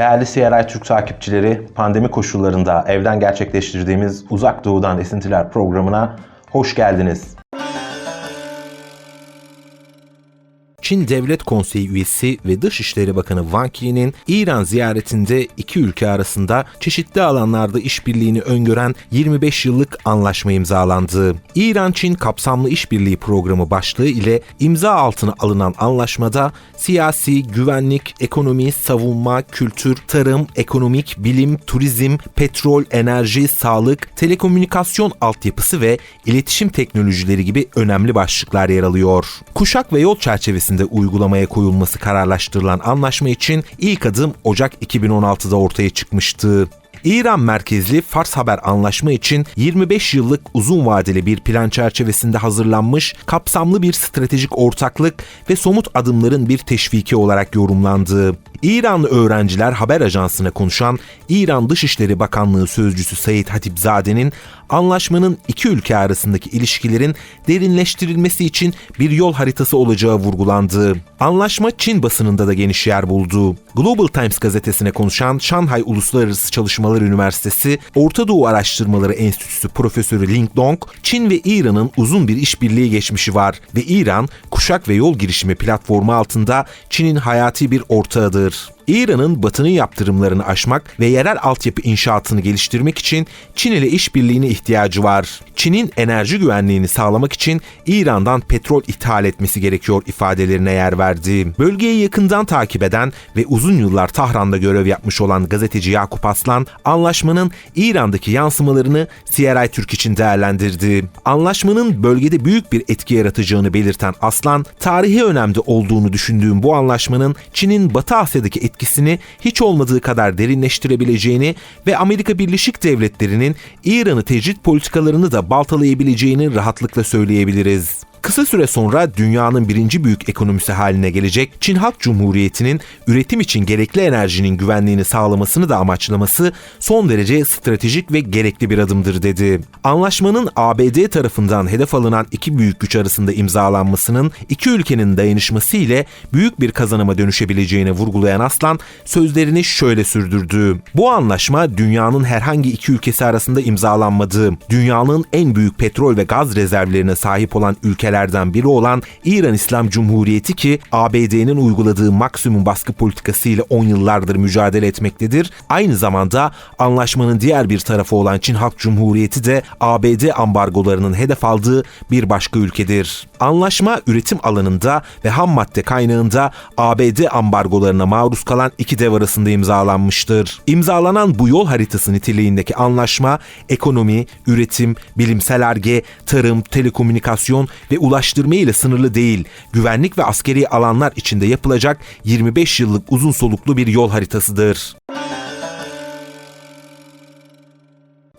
Değerli CRI Türk takipçileri, pandemi koşullarında evden gerçekleştirdiğimiz Uzak Doğu'dan Esintiler programına hoş geldiniz. Çin Devlet Konseyi üyesi ve Dışişleri Bakanı Wang Yi'nin İran ziyaretinde iki ülke arasında çeşitli alanlarda işbirliğini öngören 25 yıllık anlaşma imzalandı. İran-Çin kapsamlı işbirliği programı başlığı ile imza altına alınan anlaşmada siyasi, güvenlik, ekonomi, savunma, kültür, tarım, ekonomik, bilim, turizm, petrol, enerji, sağlık, telekomünikasyon altyapısı ve iletişim teknolojileri gibi önemli başlıklar yer alıyor. Kuşak ve yol çerçevesinde uygulamaya koyulması kararlaştırılan anlaşma için ilk adım Ocak 2016'da ortaya çıkmıştı. İran merkezli Fars Haber Anlaşma için 25 yıllık uzun vadeli bir plan çerçevesinde hazırlanmış kapsamlı bir stratejik ortaklık ve somut adımların bir teşviki olarak yorumlandı. İranlı öğrenciler haber ajansına konuşan İran Dışişleri Bakanlığı Sözcüsü Sayit Hatipzade'nin anlaşmanın iki ülke arasındaki ilişkilerin derinleştirilmesi için bir yol haritası olacağı vurgulandı. Anlaşma Çin basınında da geniş yer buldu. Global Times gazetesine konuşan Şanghay Uluslararası Çalışmalar Üniversitesi Orta Doğu Araştırmaları Enstitüsü Profesörü Ling Dong, Çin ve İran'ın uzun bir işbirliği geçmişi var ve İran, kuşak ve yol girişimi platformu altında Çin'in hayati bir ortağıdır. İran'ın batının yaptırımlarını aşmak ve yerel altyapı inşaatını geliştirmek için Çin ile işbirliğine ihtiyacı var. Çin'in enerji güvenliğini sağlamak için İran'dan petrol ithal etmesi gerekiyor ifadelerine yer verdi. Bölgeyi yakından takip eden ve uzun yıllar Tahran'da görev yapmış olan gazeteci Yakup Aslan, anlaşmanın İran'daki yansımalarını CRI Türk için değerlendirdi. Anlaşmanın bölgede büyük bir etki yaratacağını belirten Aslan, tarihi önemde olduğunu düşündüğüm bu anlaşmanın Çin'in Batı Asya'daki etkisini hiç olmadığı kadar derinleştirebileceğini ve Amerika Birleşik Devletleri'nin İran'ı tecrit politikalarını da baltalayabileceğini rahatlıkla söyleyebiliriz. Kısa süre sonra dünyanın birinci büyük ekonomisi haline gelecek Çin Halk Cumhuriyeti'nin üretim için gerekli enerjinin güvenliğini sağlamasını da amaçlaması son derece stratejik ve gerekli bir adımdır dedi. Anlaşmanın ABD tarafından hedef alınan iki büyük güç arasında imzalanmasının iki ülkenin dayanışması ile büyük bir kazanıma dönüşebileceğini vurgulayan Aslan sözlerini şöyle sürdürdü. Bu anlaşma dünyanın herhangi iki ülkesi arasında imzalanmadığı, dünyanın en büyük petrol ve gaz rezervlerine sahip olan ülke ülkelerden biri olan İran İslam Cumhuriyeti ki ABD'nin uyguladığı maksimum baskı politikası ile 10 yıllardır mücadele etmektedir. Aynı zamanda anlaşmanın diğer bir tarafı olan Çin Halk Cumhuriyeti de ABD ambargolarının hedef aldığı bir başka ülkedir. Anlaşma üretim alanında ve ham madde kaynağında ABD ambargolarına maruz kalan iki dev arasında imzalanmıştır. İmzalanan bu yol haritası niteliğindeki anlaşma ekonomi, üretim, bilimsel arge, tarım, telekomünikasyon ve ulaştırma ile sınırlı değil, güvenlik ve askeri alanlar içinde yapılacak 25 yıllık uzun soluklu bir yol haritasıdır.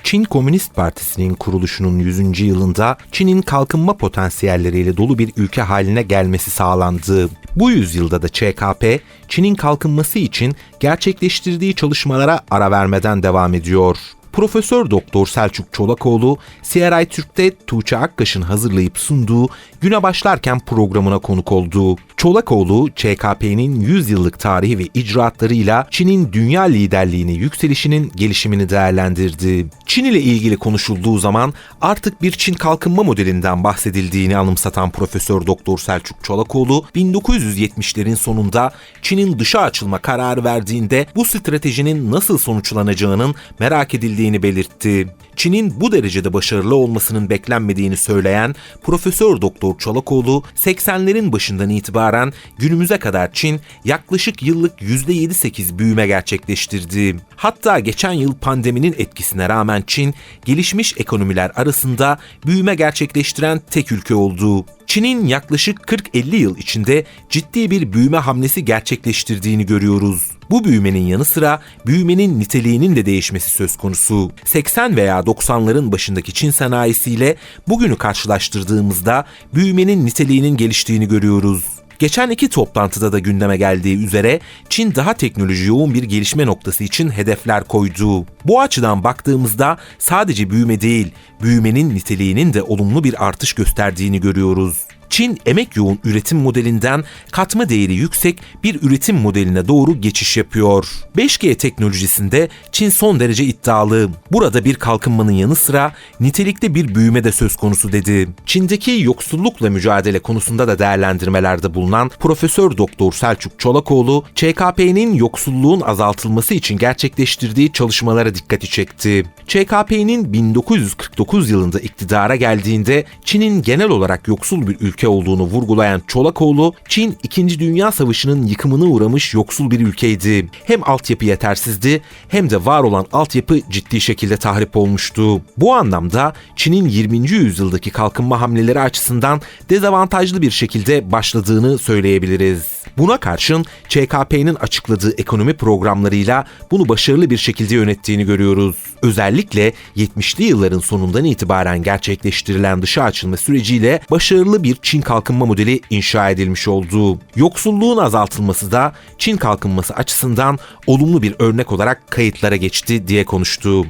Çin Komünist Partisi'nin kuruluşunun 100. yılında Çin'in kalkınma potansiyelleriyle dolu bir ülke haline gelmesi sağlandı. Bu yüzyılda da ÇKP, Çin'in kalkınması için gerçekleştirdiği çalışmalara ara vermeden devam ediyor. Profesör Doktor Selçuk Çolakoğlu, CRI Türk'te Tuğçe Akkaş'ın hazırlayıp sunduğu Güne Başlarken programına konuk oldu. Çolakoğlu, ÇKP'nin 100 yıllık tarihi ve icraatlarıyla Çin'in dünya liderliğini yükselişinin gelişimini değerlendirdi. Çin ile ilgili konuşulduğu zaman artık bir Çin kalkınma modelinden bahsedildiğini anımsatan Profesör Doktor Selçuk Çolakoğlu, 1970'lerin sonunda Çin'in dışa açılma kararı verdiğinde bu stratejinin nasıl sonuçlanacağının merak edildiğini belirtti. Çin'in bu derecede başarılı olmasının beklenmediğini söyleyen Profesör Doktor Çolakoğlu, 80'lerin başından itibaren günümüze kadar Çin yaklaşık yıllık %7-8 büyüme gerçekleştirdi. Hatta geçen yıl pandeminin etkisine rağmen Çin, gelişmiş ekonomiler arasında büyüme gerçekleştiren tek ülke oldu. Çin'in yaklaşık 40-50 yıl içinde ciddi bir büyüme hamlesi gerçekleştirdiğini görüyoruz. Bu büyümenin yanı sıra büyümenin niteliğinin de değişmesi söz konusu. 80 veya 90'ların başındaki Çin sanayisiyle bugünü karşılaştırdığımızda büyümenin niteliğinin geliştiğini görüyoruz. Geçen iki toplantıda da gündeme geldiği üzere Çin daha teknoloji yoğun bir gelişme noktası için hedefler koydu. Bu açıdan baktığımızda sadece büyüme değil, büyümenin niteliğinin de olumlu bir artış gösterdiğini görüyoruz. Çin emek yoğun üretim modelinden katma değeri yüksek bir üretim modeline doğru geçiş yapıyor. 5G teknolojisinde Çin son derece iddialı. Burada bir kalkınmanın yanı sıra nitelikte bir büyüme de söz konusu dedi. Çin'deki yoksullukla mücadele konusunda da değerlendirmelerde bulunan Profesör Doktor Selçuk Çolakoğlu, ÇKP'nin yoksulluğun azaltılması için gerçekleştirdiği çalışmalara dikkati çekti. ÇKP'nin 1949 yılında iktidara geldiğinde Çin'in genel olarak yoksul bir ülke olduğunu vurgulayan Çolakoğlu, Çin 2. Dünya Savaşı'nın yıkımına uğramış yoksul bir ülkeydi. Hem altyapı yetersizdi hem de var olan altyapı ciddi şekilde tahrip olmuştu. Bu anlamda Çin'in 20. yüzyıldaki kalkınma hamleleri açısından dezavantajlı bir şekilde başladığını söyleyebiliriz. Buna karşın ÇKP'nin açıkladığı ekonomi programlarıyla bunu başarılı bir şekilde yönettiğini görüyoruz. Özellikle 70'li yılların sonundan itibaren gerçekleştirilen dışa açılma süreciyle başarılı bir Çin kalkınma modeli inşa edilmiş oldu. Yoksulluğun azaltılması da Çin kalkınması açısından olumlu bir örnek olarak kayıtlara geçti diye konuştu.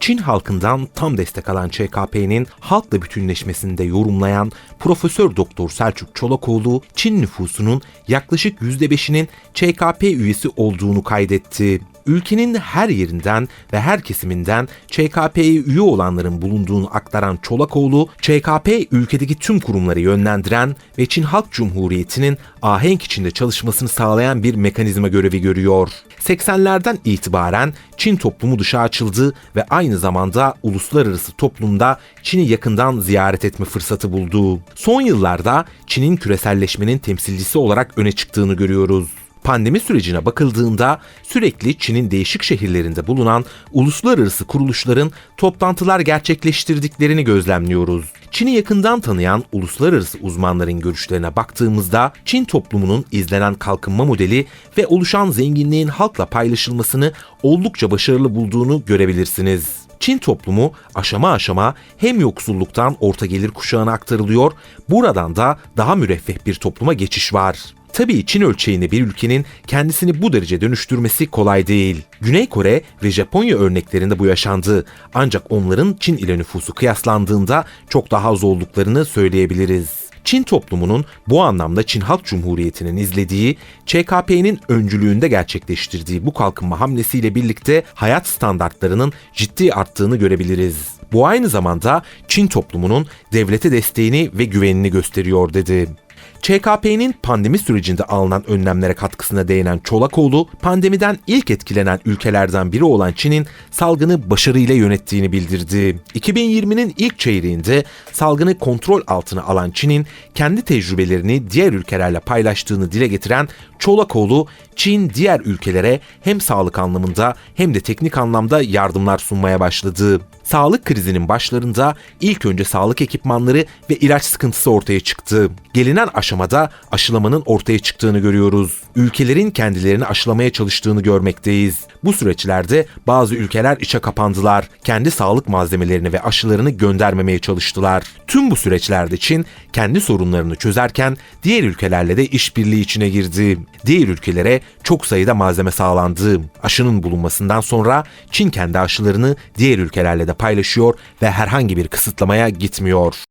Çin halkından tam destek alan ÇKP'nin halkla bütünleşmesinde yorumlayan Profesör Doktor Selçuk Çolakoğlu, Çin nüfusunun yaklaşık %5'inin ÇKP üyesi olduğunu kaydetti ülkenin her yerinden ve her kesiminden ÇKP'ye üye olanların bulunduğunu aktaran Çolakoğlu, ÇKP ülkedeki tüm kurumları yönlendiren ve Çin Halk Cumhuriyeti'nin ahenk içinde çalışmasını sağlayan bir mekanizma görevi görüyor. 80'lerden itibaren Çin toplumu dışa açıldı ve aynı zamanda uluslararası toplumda Çin'i yakından ziyaret etme fırsatı buldu. Son yıllarda Çin'in küreselleşmenin temsilcisi olarak öne çıktığını görüyoruz. Pandemi sürecine bakıldığında sürekli Çin'in değişik şehirlerinde bulunan uluslararası kuruluşların toplantılar gerçekleştirdiklerini gözlemliyoruz. Çin'i yakından tanıyan uluslararası uzmanların görüşlerine baktığımızda Çin toplumunun izlenen kalkınma modeli ve oluşan zenginliğin halkla paylaşılmasını oldukça başarılı bulduğunu görebilirsiniz. Çin toplumu aşama aşama hem yoksulluktan orta gelir kuşağına aktarılıyor, buradan da daha müreffeh bir topluma geçiş var. Tabii Çin ölçeğinde bir ülkenin kendisini bu derece dönüştürmesi kolay değil. Güney Kore ve Japonya örneklerinde bu yaşandı. Ancak onların Çin ile nüfusu kıyaslandığında çok daha az olduklarını söyleyebiliriz. Çin toplumunun bu anlamda Çin Halk Cumhuriyeti'nin izlediği, ÇKP'nin öncülüğünde gerçekleştirdiği bu kalkınma hamlesiyle birlikte hayat standartlarının ciddi arttığını görebiliriz. Bu aynı zamanda Çin toplumunun devlete desteğini ve güvenini gösteriyor dedi. ÇKP'nin pandemi sürecinde alınan önlemlere katkısına değinen Çolakoğlu, pandemiden ilk etkilenen ülkelerden biri olan Çin'in salgını başarıyla yönettiğini bildirdi. 2020'nin ilk çeyreğinde salgını kontrol altına alan Çin'in kendi tecrübelerini diğer ülkelerle paylaştığını dile getiren Çolakoğlu, Çin diğer ülkelere hem sağlık anlamında hem de teknik anlamda yardımlar sunmaya başladı. Sağlık krizinin başlarında ilk önce sağlık ekipmanları ve ilaç sıkıntısı ortaya çıktı. Gelinen aşamada aşılamanın ortaya çıktığını görüyoruz. Ülkelerin kendilerini aşılamaya çalıştığını görmekteyiz. Bu süreçlerde bazı ülkeler içe kapandılar. Kendi sağlık malzemelerini ve aşılarını göndermemeye çalıştılar. Tüm bu süreçlerde Çin kendi sorunlarını çözerken diğer ülkelerle de işbirliği içine girdi. Diğer ülkelere çok sayıda malzeme sağlandı. Aşının bulunmasından sonra Çin kendi aşılarını diğer ülkelerle de paylaşıyor ve herhangi bir kısıtlamaya gitmiyor.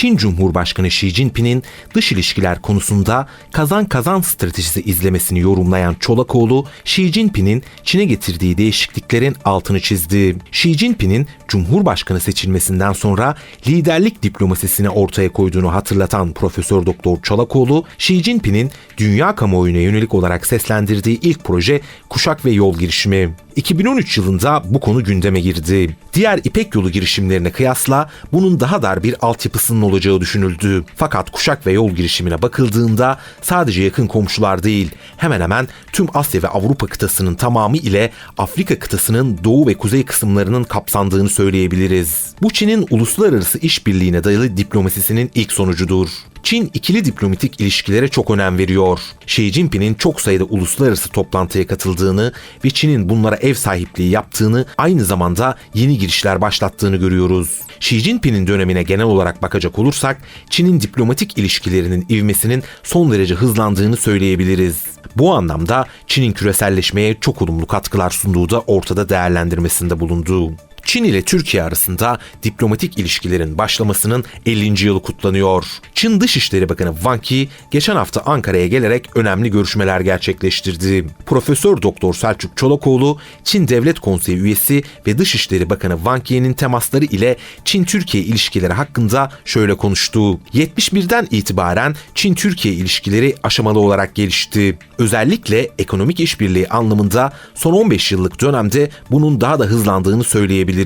Çin Cumhurbaşkanı Xi Jinping'in dış ilişkiler konusunda kazan kazan stratejisi izlemesini yorumlayan Çolakoğlu, Xi Jinping'in Çin'e getirdiği değişikliklerin altını çizdi. Xi Jinping'in Cumhurbaşkanı seçilmesinden sonra liderlik diplomasisini ortaya koyduğunu hatırlatan Profesör Doktor Çolakoğlu, Xi Jinping'in dünya kamuoyuna yönelik olarak seslendirdiği ilk proje Kuşak ve Yol girişimi. 2013 yılında bu konu gündeme girdi. Diğer İpek yolu girişimlerine kıyasla bunun daha dar bir altyapısının olacağı düşünüldü. Fakat kuşak ve yol girişimine bakıldığında sadece yakın komşular değil, hemen hemen tüm Asya ve Avrupa kıtasının tamamı ile Afrika kıtasının doğu ve kuzey kısımlarının kapsandığını söyleyebiliriz. Bu Çin'in uluslararası işbirliğine dayalı diplomasisinin ilk sonucudur. Çin ikili diplomatik ilişkilere çok önem veriyor. Xi Jinping'in çok sayıda uluslararası toplantıya katıldığını ve Çin'in bunlara ev sahipliği yaptığını, aynı zamanda yeni girişler başlattığını görüyoruz. Xi Jinping'in dönemine genel olarak bakacak olursak, Çin'in diplomatik ilişkilerinin ivmesinin son derece hızlandığını söyleyebiliriz. Bu anlamda Çin'in küreselleşmeye çok olumlu katkılar sunduğu da ortada değerlendirmesinde bulundu. Çin ile Türkiye arasında diplomatik ilişkilerin başlamasının 50. yılı kutlanıyor. Çin Dışişleri Bakanı Wang Yi geçen hafta Ankara'ya gelerek önemli görüşmeler gerçekleştirdi. Profesör Doktor Selçuk Çolakoğlu, Çin Devlet Konseyi üyesi ve Dışişleri Bakanı Wang Yi'nin temasları ile Çin-Türkiye ilişkileri hakkında şöyle konuştu. 71'den itibaren Çin-Türkiye ilişkileri aşamalı olarak gelişti. Özellikle ekonomik işbirliği anlamında son 15 yıllık dönemde bunun daha da hızlandığını söyleyebiliriz.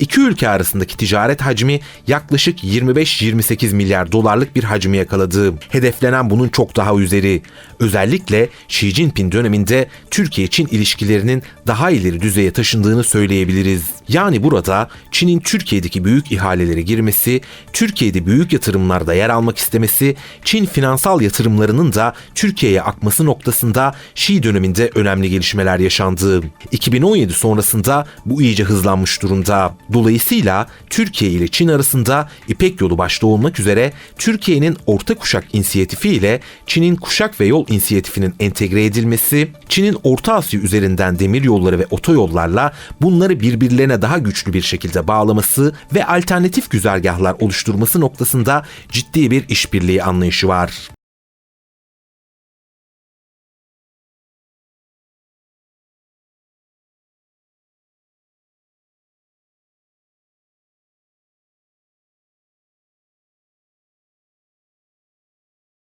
İki ülke arasındaki ticaret hacmi yaklaşık 25-28 milyar dolarlık bir hacmi yakaladı. Hedeflenen bunun çok daha üzeri. Özellikle Xi Jinping döneminde Türkiye-Çin ilişkilerinin daha ileri düzeye taşındığını söyleyebiliriz. Yani burada Çin'in Türkiye'deki büyük ihalelere girmesi, Türkiye'de büyük yatırımlarda yer almak istemesi, Çin finansal yatırımlarının da Türkiye'ye akması noktasında Xi döneminde önemli gelişmeler yaşandı. 2017 sonrasında bu iyice hızlanmış durumda. Dolayısıyla Türkiye ile Çin arasında İpek yolu başta olmak üzere Türkiye'nin orta kuşak inisiyatifi ile Çin'in kuşak ve yol inisiyatifinin entegre edilmesi, Çin'in Orta Asya üzerinden demir yolları ve otoyollarla bunları birbirlerine daha güçlü bir şekilde bağlaması ve alternatif güzergahlar oluşturması noktasında ciddi bir işbirliği anlayışı var.